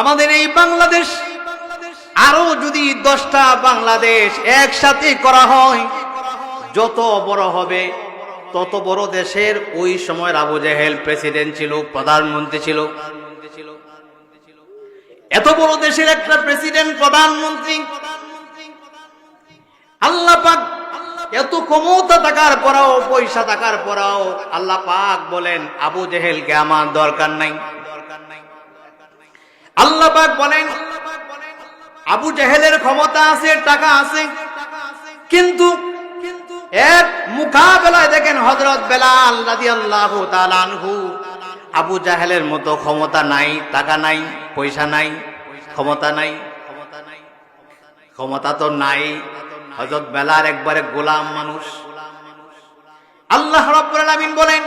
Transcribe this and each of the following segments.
আমাদের এই বাংলাদেশ আরও যদি দশটা বাংলাদেশ একসাথে করা হয়, যত বড় হবে, তত বড় দেশের ওই সময় আবু জাহেল প্রেসিডেন্ট ছিল, প্রধানমন্ত্রী ছিল। এত বড় দেশের একটা প্রেসিডেন্ট, প্রধানমন্ত্রী। আল্লাহ পাক এত ক্ষমতা থাকার পরাও, পয়সা থাকার পরাও আল্লাহ পাক বলেন, আবু জেহেলকে আমার দরকার নাই দরকার নাই। আল্লাহ বলেন, আবু জাহেলের ক্ষমতা আছে, টাকা আছে। কিন্তু এক মোকাবেলায় দেখেন হজরত বেলাল রাদিয়াল্লাহু তাআলা আনহু, আবু জাহেলের মতো ক্ষমতা নাই, টাকা নাই, পয়সা নাই, ক্ষমতা নাই। ক্ষমতা তো নাই। হজরত বেলার একবারে গোলাম মানুষ। আল্লাহ রাব্বুল আলামিন বলেন,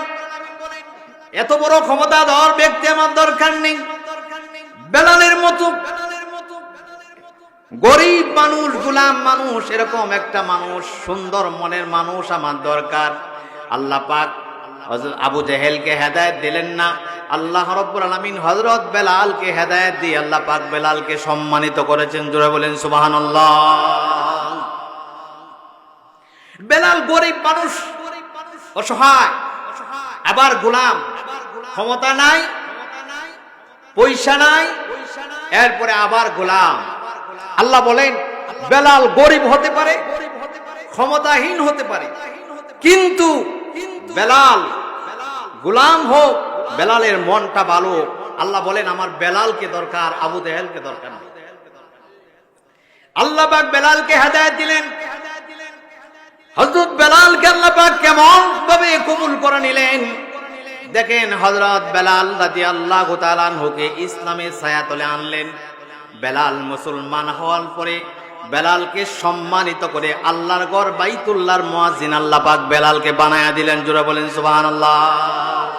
এত বড় ক্ষমতাধর ব্যক্তি আমার দরকার নেই। বেলালের মতো গরিব মানুষ, গোলাম মানুষ, এরকম একটা মানুষ, সুন্দর মনের মানুষ আমার দরকার। আল্লাহ পাক আবু জেহেলকে হেদায়েত দিলেন না। আল্লাহ রব্বুল আলামিন হযরত বেলালকে হেদায়েত দিয়ে আল্লাহ পাক বেলালকে সম্মানিত করেছেন। জোরে বলেন, সুবহানাল্লাহ। বেলাল গরিব মানুষ, অসহায়, আবার গোলাম। ক্ষমতা নাই, পয়সা নাই এরপরে আবার গোলাম। আল্লাহ বলেন, বেলাল গরিব হতে পারে, ক্ষমতাহীন হতে পারে। কিন্তু বেলাল গোলাম হোক, বেলালের মনটা ভালো। আল্লাহ বলেন, আমার বেলালকে দরকার, আবু দেহেলকে দরকার আল্লাহ বেলালকে হেদায়ত দিলেন। হযরত বেলালকে আল্লাহ কেমন ভাবে কবুল করে নিলেন? দেখেন হজরত বেলাল রাদিয়াল্লাহু তাআলা আনহুকে ইসলামের ছায়াতলে আনলেন। বেলাল মুসলমান হওয়ার পরে বেলালকে সম্মানিত করে আল্লাহর ঘর বাইতুল্লাহর মুয়াজ্জিন আল্লাহ পাক বেলালকে বানায়া দিলেন। জোরে বলেন, সুবহানাল্লাহ।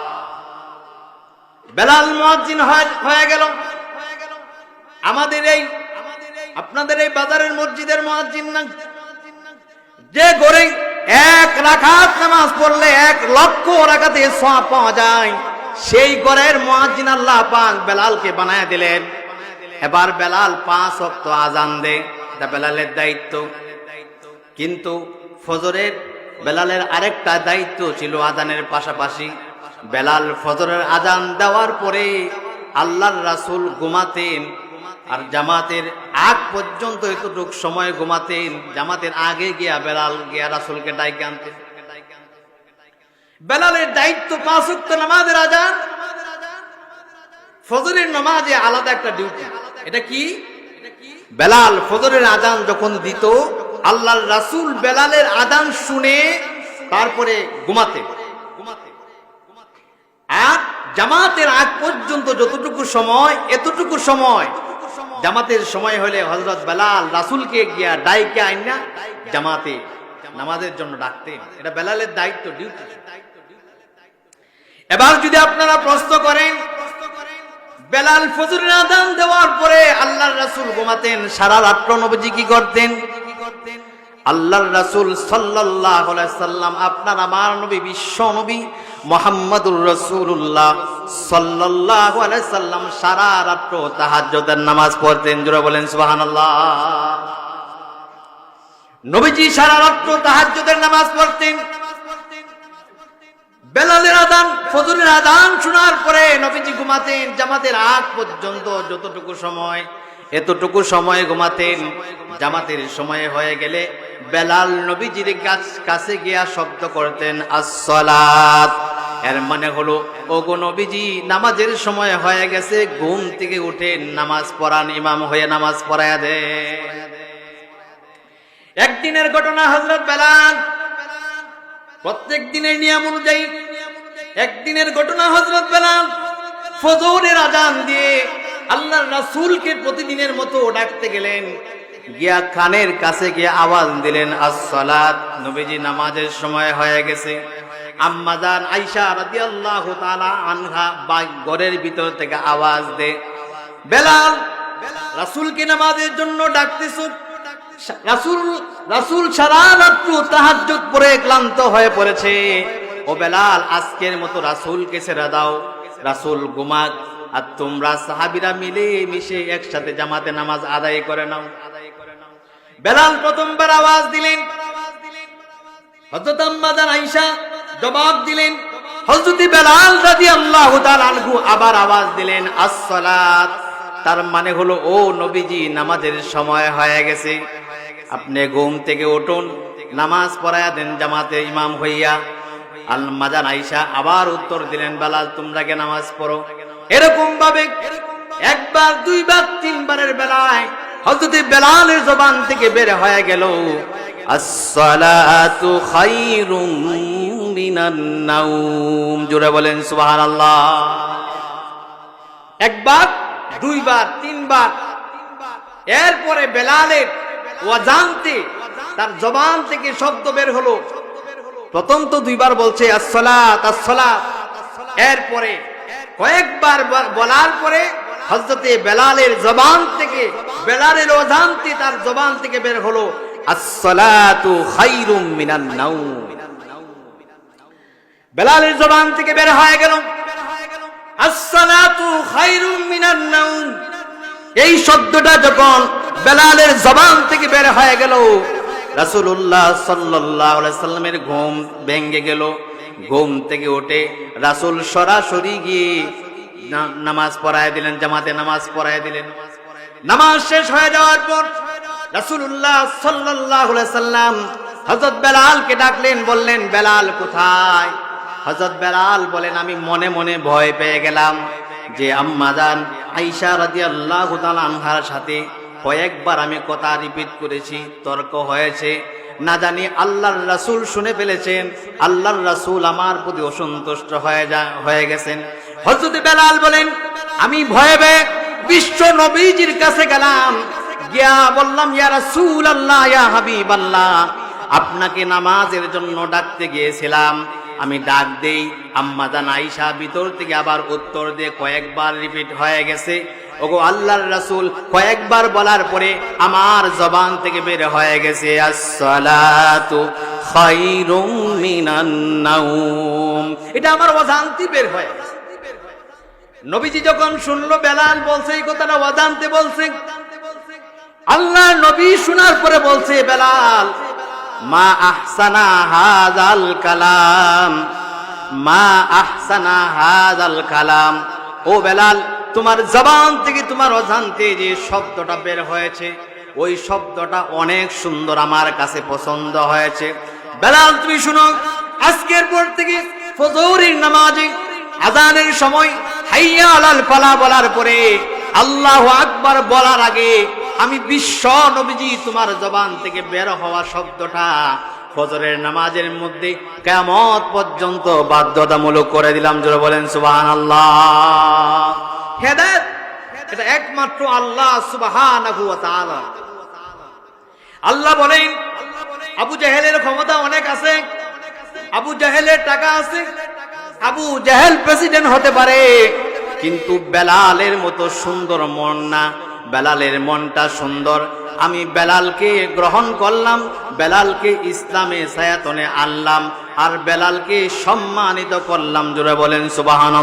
বেলাল মুয়াজ্জিন হয়ে- গেল। আমাদের এই আপনাদের এই বাজারের মসজিদের মুয়াজ্জিন না? যে ঘরে এক রাখাত নামাজ পড়লে এক লক্ষ রাখাতে সওয়াব পাওয়া যায়। সেই ঘরের মুয়াজ্জিন আল্লাহ পাক বেলালকে বানায় দিলেন। এবার বেলাল পাঁচ ওয়াক্ত আজান দে বেলালের দায়িত্ব। কিন্তু ফজরের বেলালের আরেকটা দায়িত্ব ছিল আজানের পাশাপাশি। বেলাল ফজরের আজান দেওয়ার পরে আল্লাহর রাসূল ঘুমাতেন আর জামাতের আগ পর্যন্ত এতটুক সময় ঘুমাতেন জামাতের আগে গিয়া বেলাল গিয়া রাসুলকে ডাইকে আনতেন বেলালের দায়িত্ব পাঁচ নামাজের আজান, ফজরের নামাজে আলাদা একটা ডিউটি এটা কি? বেলাল ফজরের আজান যখন দিত, আল্লাহর রাসূল বেলালের আজান শুনে তারপরে ঘুমাতে। আর জামাতের আগ পর্যন্ত যতটুকু সময়, এতটুকু সময় জামাতের সময় হলে হজরত বেলাল রাসুলকে গিয়া ডাইকে আইনা জামাতে নামাজের জন্য ডাকতেন। এটা বেলালের দায়িত্ব ডিউটি এবার যদি আপনারা প্রশ্ন করেন, বেলাল ফজরের আদান দেওয়ার পরে আল্লাহর রাসুল ঘুমাতেন, সারা রাত্র নবজি কি করতেন? আল্লাহর রাসূল আলাইহি সাল্লাম আপনার আমার নবী, বিশ্ব নবী মুহাম্মদুর রাসূলুল্লাহ সাল্লাল্লাহু আলাইহি সাল্লাম সারা রাত্র তাহাজ্জুদের নামাজ পড়তেন। জোরে বলেন, সুবহানাল্লাহ। নবীজি সারা রাত্র তাহাজ্জুদের নামাজ পড়তেন। বেলালের আদান, ফজরের আদান শোনার পরে নবীজি ঘুমাতেন। জামাতের আগ পর্যন্ত যতটুকু সময় এতটুকু সময় ঘুমাতেন জামাতের সময় হয়ে গেলে বেলাল নবীজির কাছ- কাছে গিয়া শব্দ করতেন, আসসালাত। এর মানে হলো, ওগো নবীজি, নামাজের সময় হয়ে গেছে, ঘুম থেকে উঠে নামাজ পড়ান, ইমাম হয়ে নামাজ পড়ায় দে। একদিনের ঘটনা হজরত বেলাল। প্রত্যেক দিনের নিয়ম অনুযায়ী, একদিনের ঘটনা হজরত বেলাল, ফজরের আজান দিয়ে আল্লাহর রাসূলকে প্রতিদিনের মতো ডাকতে গেলেন। গিয়া কানের কাছে গিয়ে আওয়াজ দিলেন, আসসালাত। নবীজি নামাজের সময় হয়ে গেছে। রাদিয়াল্লাহু তাআলা আনহা ঘরের ভিতর থেকে আওয়াজ দে, বেলাল, রাসূলকে নামাজের জন্য ডাকতেছো? রাসূল রাসূল সারা রাত্র তাহাজ্জুদ পড়ে ক্লান্ত হয়ে পড়েছে। ও বেলাল, আজকের মতো রাসূলকে ছেড়ে দাও। রাসূল ঘুমাক আর তোমরা সাহাবিরা মিলে মিশে একসাথে জামাতে নামাজ আদায় করে নাও। বেলাল প্রথমবার আওয়াজ দিলেন। হযরত আম্মাজান আয়েশা জবাব দিলেন। হযরত বেলাল রাদিয়াল্লাহু তাআলা আনহু আবার আওয়াজ দিলেন, আসসালাত। তার মানে হলো, ও নবীজি, নামাজের সময় হয়ে গেছে। আপনি ঘুম থেকে উঠুন, নামাজ পড়ায়া দেন জামাতে ইমাম হইয়া। আল মাজান আয়েশা আবার উত্তর দিলেন, বেলাল, তোমরা কে নামাজ পড়ো? এরকম ভাবে একবার, দুইবার, তিনবারের বেলায় হযরত বেলালের জবান থেকে বের হয়ে গেল। আসসালাতু খায়রুম মিনান নাওম। জোরে বলেন, সুবহানাল্লাহ। একবার, দুইবার, তিনবার। এরপরে বেলালের ওয়াজানতে তার জবান থেকে শব্দ বের হলো। প্রথম তো দুইবার বলছে, আসসালাত আসসালাত। এরপরে কয়েকবার বলার পরে হজরতে বেলালের জবান থেকে, বেলালের ওয়াজানতে তার জবান থেকে বের হলো, আসসালাতু খায়রুম মিনান নাওম। বেলালের জবান থেকে বের হয়ে গেল, আসসালাতু খায়রুম মিনান নাওম। এই শব্দটা যখন বেলালের জবান থেকে বের হয়ে গেল রাসূলুল্লাহ সাল্লাল্লাহু আলাইহি সাল্লামের ঘুম ভেঙে গেল। ঘুম থেকে ওঠে রাসূল সরাসরি গিয়ে নামাজ পড়ায় দিলেন, জামাতে নামাজ পড়ায় দিলেন। নামাজ শেষ হয়ে যাওয়ার পর রাসূলুল্লাহ সাল্লাল্লাহু আলাইহি সাল্লাম হযরত বেলালকে ডাকলেন, বললেন, বেলাল কোথায়? হযরত বেলাল বলেন, আমি মনে মনে ভয় পেয়ে গেলাম যে আম্মাজান আইসা রাদিয়াল্লাহু তাআলা আনহার সাথে কয়েকবার আমি কথা রিপিট করেছি, তর্ক হয়েছে। না জানি আল্লাহর রাসূল শুনে ফেলেছেন, আল্লাহর রাসূল আমার প্রতি অসন্তুষ্ট হয়ে যা, হয়ে গেছেন। হযরত বেলাল বলেন, আমি ভয়ে ভয়ে বিশ্ব নবীজির কাছে গেলাম। গিয়া বললাম, ইয়া রাসূল আল্লাহ ইয়া হাবিব আল্লাহ আপনাকে নামাজের জন্য ডাকতে গিয়েছিলাম। আমি ডাক দেই আম্মাজান আইসা ভিতর থেকে আবার উত্তর দিয়ে কয়েকবার রিপিট হয়ে গেছে। ওগো আল্লাহর রাসূল, কয়েকবার বলার পরে আমার জবান থেকে বের হয়ে গেছে এটা আমার অজান্তি বের হয়ে নবীজি যখন শুনলো, বেলাল বলছে, এই কথাটা অজান্তে বলছে। আল্লাহ নবী শোনার পরে বলছে, বেলাল মা আহসানা হাজাল কালাম, মা আহসানা হাজাল কালাম। ও বেলাল, তোমার জবান থেকে তোমার অজান্তে যে শব্দটা বের হয়েছে, ওই শব্দটা অনেক সুন্দর আমার কাছে পছন্দ হয়েছে। বেলাল, তুমি শুনো, আজকের পর থেকে ফজরের নামাজে আজানের সময় হাইয়া আলাল পালা বলার পরে আল্লাহ আকবার বলার আগে আমি বিশ্ব নবীজি তোমার জবান থেকে বের হওয়া শব্দটা ফজরের নামাজের মধ্যে কেমত পর্যন্ত বাধ্যতামূলক করে দিলাম। জোরে বলেন সুবাহান আল্লাহ হেদায়েত, এটা একমাত্র আল্লাহ ওয়া আল্লাহ বলেন, আবু জাহেলের ক্ষমতা অনেক আছে, আবু জাহেলের টাকা আছে, আবু জাহেল প্রেসিডেন্ট হতে পারে, কিন্তু বেলালের মতো সুন্দর মন না। বেলালের মনটা সুন্দর। আমি বেলালকে গ্রহণ করলাম, বেলালকে ইসলামে সায়াতনে আনলাম, আর বেলালকে সম্মানিত করলাম, জোরে বলেন সুবাহান